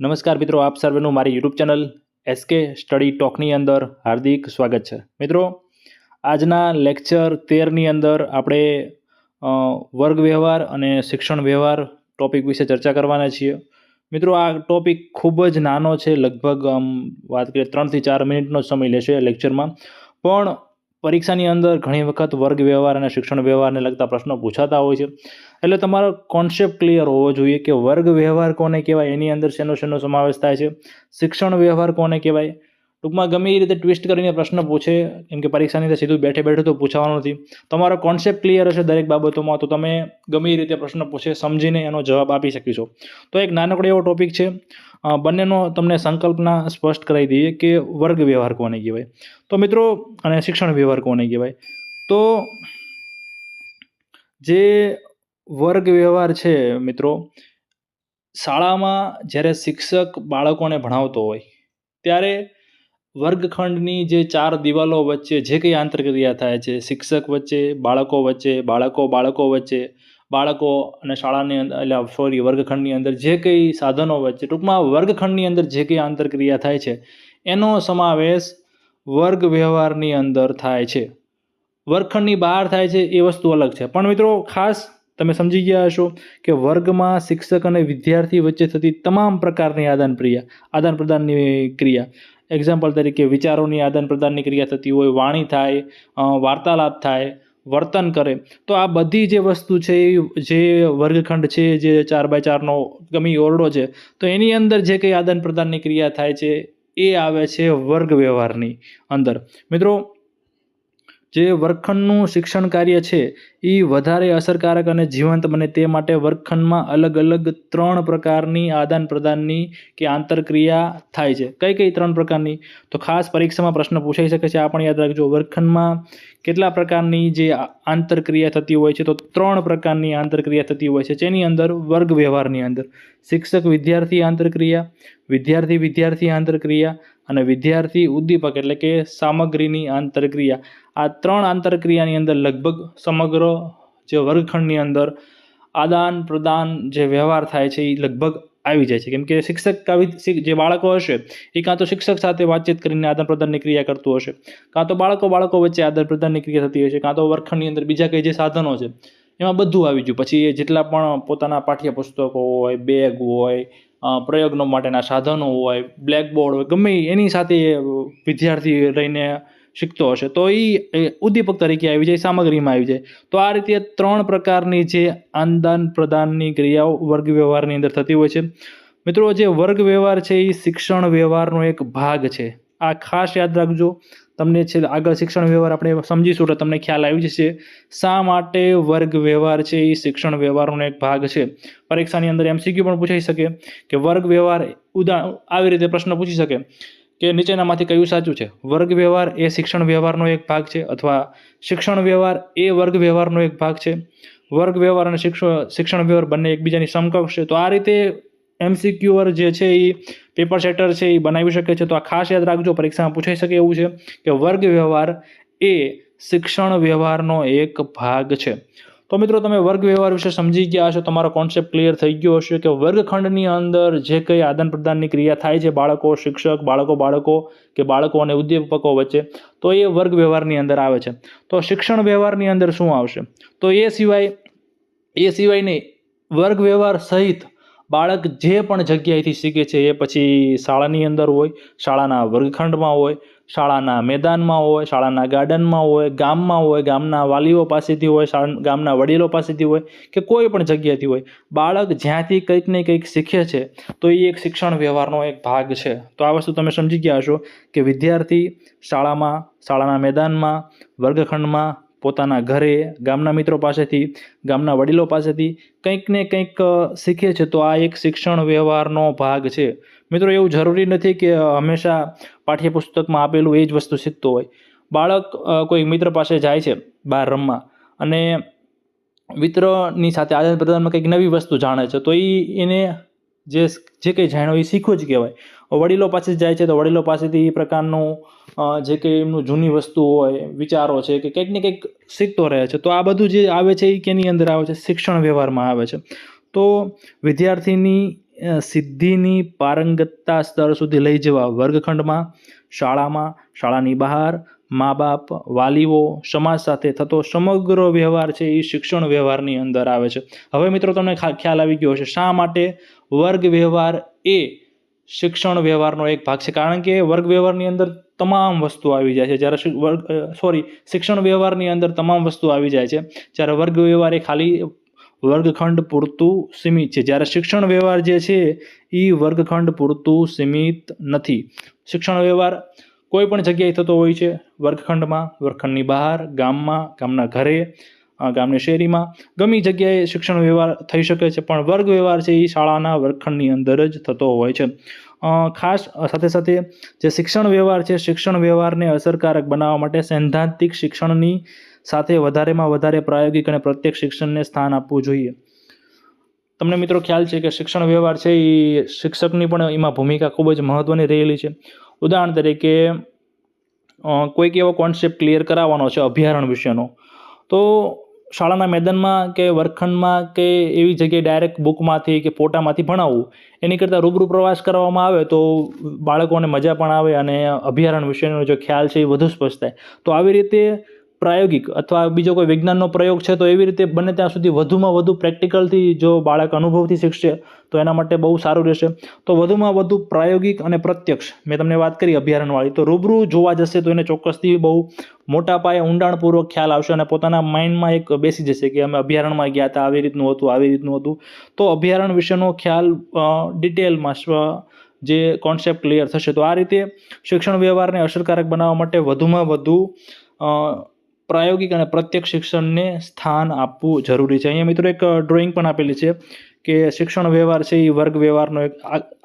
નમસ્કાર મિત્રો, આપ સર્વેનું મારી યુટ્યુબ ચેનલ એસકે સ્ટડી ટોકની અંદર હાર્દિક સ્વાગત છે. મિત્રો, આજના લેક્ચર તેરની અંદર આપણે વર્ગ વ્યવહાર અને શિક્ષણ વ્યવહાર ટોપિક વિશે ચર્ચા કરવાના છીએ. મિત્રો, આ ટોપિક ખૂબ જ નાનો છે, લગભગ આમ વાત કરીએ ત્રણથી ચાર મિનિટનો સમય લેશે લેક્ચરમાં પણ પરીક્ષાની અંદર ઘણી વખત વર્ગ વ્યવહાર અને શિક્ષણ વ્યવહારને લગતા પ્રશ્નો પૂછાતા હોય છે. એટલે તમારો કોન્સેપ્ટ ક્લિયર હોવો જોઈએ કે વર્ગ વ્યવહાર કોને કહેવાય? એની અંદર શેનો શેનો સમાવેશ થાય છે? શિક્ષણ વ્યવહાર કોને કહેવાય? ટૂંકમાં ગમે એ રીતે ટ્વિસ્ટ કરીને પ્રશ્ન પૂછે, કેમ કે પરીક્ષાની અંદર સીધું બેઠે બેઠે તો પૂછવાનું નથી. તમારો કોન્સેપ્ટ ક્લિયર હશે દરેક બાબતોમાં, તો તમે ગમે એ રીતે પ્રશ્ન પૂછે, સમજીને એનો જવાબ આપી શકીશો. તો એક નાનકડો એવો ટોપિક છે. બંનેનો તમને સંકલ્પના સ્પષ્ટ કરાવી દઈએ કે વર્ગ વ્યવહાર કોને કહેવાય. તો મિત્રો, અને શિક્ષણ વ્યવહાર કોને કહેવાય? તો જે વર્ગ વ્યવહાર છે મિત્રો, શાળામાં જ્યારે શિક્ષક બાળકોને ભણાવતો હોય, ત્યારે વર્ગખંડની જે ચાર દિવાલો વચ્ચે જે કંઈ આંતરક્રિયા થાય છે, શિક્ષક વચ્ચે, બાળકો વચ્ચે, બાળકો બાળકો વચ્ચે, બાળકો અને શાળાની અંદર એટલે સોરી વર્ગખંડની અંદર જે કંઈ સાધનો વચ્ચે, ટૂંકમાં વર્ગખંડની અંદર જે કંઈ આંતરક્રિયા થાય છે, એનો સમાવેશ વર્ગ વ્યવહારની અંદર થાય છે. વર્ગખંડની બહાર થાય છે, એ વસ્તુ અલગ છે. પણ મિત્રો, ખાસ તમે સમજી ગયા હશો કે વર્ગમાં શિક્ષક અને વિદ્યાર્થી વચ્ચે થતી તમામ પ્રકારની આદાન ક્રિયા આદાન પ્રદાનની ક્રિયા. એક્ઝામ્પલ તરીકે વિચારોની આદાન પ્રદાનની ક્રિયા થતી હોય, વાણી થાય વાર્તાલાપ થાય, વર્તન કરે. તો આ બધી જે વસ્તુ છે એ જે વર્ગખંડ છે, જે ચાર બાય ચારનો ગમે ઓરડો છે, તો એની અંદર જે કંઈ આદાન પ્રદાનની ક્રિયા થાય છે, એ આવે છે વર્ગ વ્યવહારની અંદર. મિત્રો જે વર્ગખંડનું શિક્ષણ કાર્ય છે એ વધારે અસરકારક અને જીવંત બને તે માટે વર્ગખંડમાં અલગ અલગ ત્રણ પ્રકારની આદાન પ્રદાનની કે આંતરક્રિયા થાય છે. કઈ કઈ ત્રણ પ્રકારની? તો ખાસ પરીક્ષામાં પ્રશ્ન પૂછાઈ શકે છે. આ પણ યાદ રાખજો. વર્ગખંડમાં કેટલા પ્રકારની જે આંતરક્રિયા થતી હોય છે, તો ત્રણ પ્રકારની આંતરક્રિયા થતી હોય છે. જેની અંદર વર્ગ વ્યવહારની અંદર શિક્ષક વિદ્યાર્થી આંતરક્રિયા, વિદ્યાર્થી વિદ્યાર્થી આંતરક્રિયા અને વિદ્યાર્થી ઉદ્દીપક એટલે કે સામગ્રીની આંતરક્રિયા. આ ત્રણ આંતરક્રિયાની અંદર લગભગ સમગ્ર જે વર્ગખંડની અંદર આદાન પ્રદાન જે વ્યવહાર થાય છે એ લગભગ આવી જાય છે. કેમ કે શિક્ષક જે બાળકો હશે એ કાં તો શિક્ષક સાથે વાતચીત કરીને આદાન પ્રદાનની ક્રિયા કરતું હશે, કાં તો બાળકો બાળકો વચ્ચે આદાન પ્રદાનની ક્રિયા થતી હશે, કાં તો વર્ગખંડની અંદર બીજા કંઈ જે સાધનો છે એમાં બધું આવી ગયું. પછી એ જેટલા પણ પોતાના પાઠ્યપુસ્તકો હોય, બેગ હોય પ્રયોગનો માટેના સાધનો હોય બ્લેકબોર્ડ હોય, ગમે એની સાથે વિદ્યાર્થી રહીને શીખતો હશે, તો એ ઉદ્દીપક તરીકે આવી જાય, સામગ્રીમાં આવી જાય. તો આ રીતે ત્રણ પ્રકારની જે આદાન પ્રદાનની ક્રિયાઓ વર્ગ વ્યવહારની અંદર થતી હોય છે. મિત્રો, જે વર્ગ વ્યવહાર છે એ શિક્ષણ વ્યવહારનો એક ભાગ છે. આ ખાસ યાદ રાખજો. તમને છે આગળ શિક્ષણ વ્યવહાર આપણે સમજીશું તો તમને ખ્યાલ આવી જશે. શા માટે વર્ગ વ્યવહાર છે? એ શિક્ષણ વ્યવહારનો એક ભાગ છે. પરીક્ષાની અંદર એમસીક્યુ પણ પૂછાઈ શકે કે વર્ગ વ્યવહાર ઉદા, આવી રીતે પ્રશ્ન પૂછી શકે કે નીચેનામાંથી કયું સાચું છે? વર્ગ વ્યવહાર એ શિક્ષણ વ્યવહારનો એક ભાગ છે અથવા શિક્ષણ વ્યવહાર એ વર્ગ વ્યવહારનો એક ભાગ છે? વર્ગ વ્યવહાર અને શિક્ષણ શિક્ષણ વ્યવહાર બંને એકબીજાની સમકક્ષ છે. તો આ રીતે એમસીક્યુઅર જે છે એ પેપર સેટર છે, એ બનાવી શકે છે. તો આ ખાસ યાદ રાખજો, પરીક્ષામાં પૂછાઈ શકે એવું છે કે વર્ગ વ્યવહાર એ શિક્ષણ વ્યવહારનો એક ભાગ છે. તો મિત્રો, તમે વર્ગ વ્યવહાર વિશે સમજી ગયા હશો, તમારો કોન્સેપ્ટ ક્લિયર થઈ ગયો હશે કે વર્ગખંડની અંદર જે કંઈ આદાન પ્રદાનની ક્રિયા થાય છે, બાળકો, શિક્ષક, બાળકો બાળકો કે બાળકો અને ઉદ્યોગપકો વચ્ચે, તો એ વર્ગ વ્યવહારની અંદર આવે છે. તો શિક્ષણ વ્યવહારની અંદર શું આવશે? તો એ સિવાય એ સિવાય નહીં વર્ગ વ્યવહાર સહિત બાળક જે પણ જગ્યાએથી શીખે છે એ પછી શાળાની અંદર હોય, શાળાના વર્ગખંડમાં હોય, શાળાના મેદાનમાં હોય, શાળાના ગાર્ડનમાં હોય, ગામમાં હોય, ગામના વાલીઓ પાસેથી હોય ગામના વડીલો પાસેથી હોય કે કોઈ પણ જગ્યાએથી હોય, બાળક જ્યાંથી કંઈક ને કંઈક શીખે છે, તો એ એક શિક્ષણ વ્યવહારનો એક ભાગ છે. તો આ વસ્તુ તમે સમજી ગયા હશો કે વિદ્યાર્થી શાળામાં, શાળાના મેદાનમાં, વર્ગખંડમાં પોતાના ઘરે, ગામના મિત્રો પાસેથી, ગામના વડીલો પાસેથી કંઈક ને કંઈક શીખે છે. તો આ એક શિક્ષણ વ્યવહારનો ભાગ છે. મિત્રો, એવું જરૂરી નથી કે હંમેશા પાઠ્યપુસ્તકમાં આપેલું એ જ વસ્તુ શીખતો હોય. બાળક કોઈ મિત્ર પાસે જાય છે બહાર રમવા અને મિત્રની સાથે આદાન પ્રદાનમાં કંઈક નવી વસ્તુ જાણે છે, તો એ એને જે જે કંઈ જાણ્યું એ શીખવું જ કહેવાય. વડીલો પાસે જાય છે તો વડીલો પાસેથી એ પ્રકારનું જે કંઈ એમનું જૂની વસ્તુ હોય, વિચારો છે કે કંઈક ને કંઈક શીખતો રહે છે. તો આ બધું જે આવે છે એ કેની અંદર આવે છે? શિક્ષણ વ્યવહારમાં આવે છે. તો વિદ્યાર્થીની સિદ્ધિની પારંગતતા સ્તર સુધી લઈ જવા વર્ગખંડમાં, શાળામાં, શાળાની બહાર મા બાપ વાલીઓ, સમાજ સાથે થતો સમગ્ર વ્યવહાર છે એ શિક્ષણ વ્યવહારની અંદર આવે છે. હવે મિત્રો તમને ખ્યાલ આવી ગયો હશે, શા માટે વર્ગ વ્યવહાર એ શિક્ષણ વ્યવહારનો એક ભાગ છે? કારણ કે વર્ગ વ્યવહારની અંદર તમામ વસ્તુ આવી જાય છે. જ્યારે વર્ગ સોરી, શિક્ષણ વ્યવહારની અંદર તમામ વસ્તુ આવી જાય છે. જ્યારે વર્ગ વ્યવહાર એ ખાલી વર્ગખંડ પૂરતું સીમિત છે. જ્યારે શિક્ષણ વ્યવહાર જે છે એ વર્ગખંડ પૂરતું સીમિત નથી. શિક્ષણ વ્યવહાર કોઈ પણ જગ્યાએ થતો હોય છે, વર્ગખંડમાં, વર્ગખંડની બહાર, ગામમાં, ગામના ઘરે ગામની શેરીમાં, ગમી જગ્યાએ શિક્ષણ વ્યવહાર થઈ શકે છે, પણ વર્ગ વ્યવહાર છે એ શાળાના વર્ગખંડની અંદર જ થતો હોય છે. ખાસ સાથે સાથે જે શિક્ષણ વ્યવહાર છે, શિક્ષણ વ્યવહારને અસરકારક બનાવવા માટે સૈદ્ધાંતિક શિક્ષણની સાથે વધારેમાં વધારે પ્રાયોગિક અને પ્રત્યક્ષ શિક્ષણને સ્થાન આપવું જોઈએ. તમને મિત્રો ખ્યાલ છે કે શિક્ષણ વ્યવહાર છે એ શિક્ષકની પણ એમાં ભૂમિકા ખૂબ જ મહત્ત્વની રહેલી છે. ઉદાહરણ તરીકે કોઈક એવો કોન્સેપ્ટ ક્લિયર કરાવવાનો છે અભયારણ્ય વિશેનો. તો શાળાના મેદાનમાં કે વર્ગખંડમાં કે એવી જગ્યાએ ડાયરેક્ટ બુકમાંથી કે ફોટામાંથી ભણાવવું એની કરતાં રૂબરૂ પ્રવાસ કરવામાં આવે તો બાળકોને મજા પણ આવે અને અભયારણ્ય વિશેનો જે ખ્યાલ છે એ વધુ સ્પષ્ટ થાય. તો આવી રીતે પ્રાયોગિક અથવા બીજો કોઈ વિજ્ઞાનનો પ્રયોગ છે, તો એવી રીતે બને ત્યાં સુધી વધુમાં વધુ પ્રેક્ટિકલથી જો બાળક અનુભવથી શીખશે, તો એના માટે બહુ સારું રહેશે. તો વધુમાં વધુ પ્રાયોગિક અને પ્રત્યક્ષ. મેં તમને વાત કરી અભયારણ્યવાળી તો રૂબરૂ જોવા જશે તો એને ચોક્કસથી બહુ મોટા પાયે ઊંડાણપૂર્વક ખ્યાલ આવશે અને પોતાના માઇન્ડમાં એક બેસી જશે કે અમે અભયારણ્યમાં ગયા હતા, આવી રીતનું હતું, આવી રીતનું હતું. તો અભયારણ્ય વિશેનો ખ્યાલ ડિટેલમાં જે કોન્સેપ્ટ ક્લિયર થશે, તો આ રીતે શિક્ષણ વ્યવહારને અસરકારક બનાવવા માટે વધુમાં વધુ પ્રાયોગિક અને પ્રત્યક્ષ શિક્ષણને સ્થાન આપવું જરૂરી છે. અહીંયા મિત્રો એક ડ્રોઈંગ પણ આપેલી છે કે શિક્ષણ વ્યવહાર છે એ વર્ગ વ્યવહારનો એક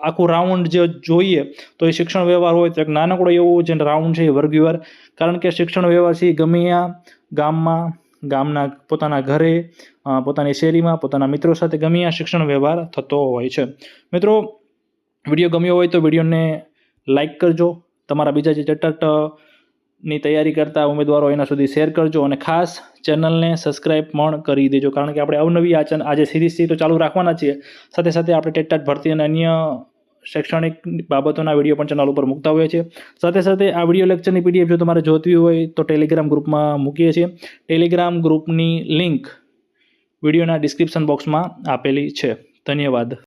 આખું રાઉન્ડ જે જોઈએ તો એ શિક્ષણ વ્યવહાર હોય તો એક નાનકડો એવો જે રાઉન્ડ છે એ વર્ગ વ્યવહાર. કારણ કે શિક્ષણ વ્યવહાર છે એ ગમે ત્યાં ગામમાં, ગામના પોતાના ઘરે પોતાની શેરીમાં, પોતાના મિત્રો સાથે ગમે શિક્ષણ વ્યવહાર થતો હોય છે. મિત્રો, વીડિયો ગમ્યો હોય તો વિડીયોને લાઇક કરજો. તમારા બીજા જે ચટટ ની તૈયારી કરતા ઉમેદવારો એના સુધી શેર કરજો અને ખાસ ચેનલને સબસ્ક્રાઇબ પણ કરી દેજો. કારણ કે આપણે અવનવી આ આજે સિરીઝ છે તો ચાલુ રાખવાના છીએ. સાથે સાથે આપણે ટેટટાટ ભરતી અને અન્ય શૈક્ષણિક બાબતોના વીડિયો પણ ચેનલ ઉપર મૂકતા હોઈએ છીએ. સાથે સાથે આ વીડિયો લેક્ચરની પીડીએફ જો તમારે જોતવી હોય તો ટેલિગ્રામ ગ્રુપમાં મૂકીએ છીએ. ટેલિગ્રામ ગ્રુપની લિંક વિડીયોના ડિસ્ક્રિપ્શન બોક્સમાં આપેલી છે. ધન્યવાદ.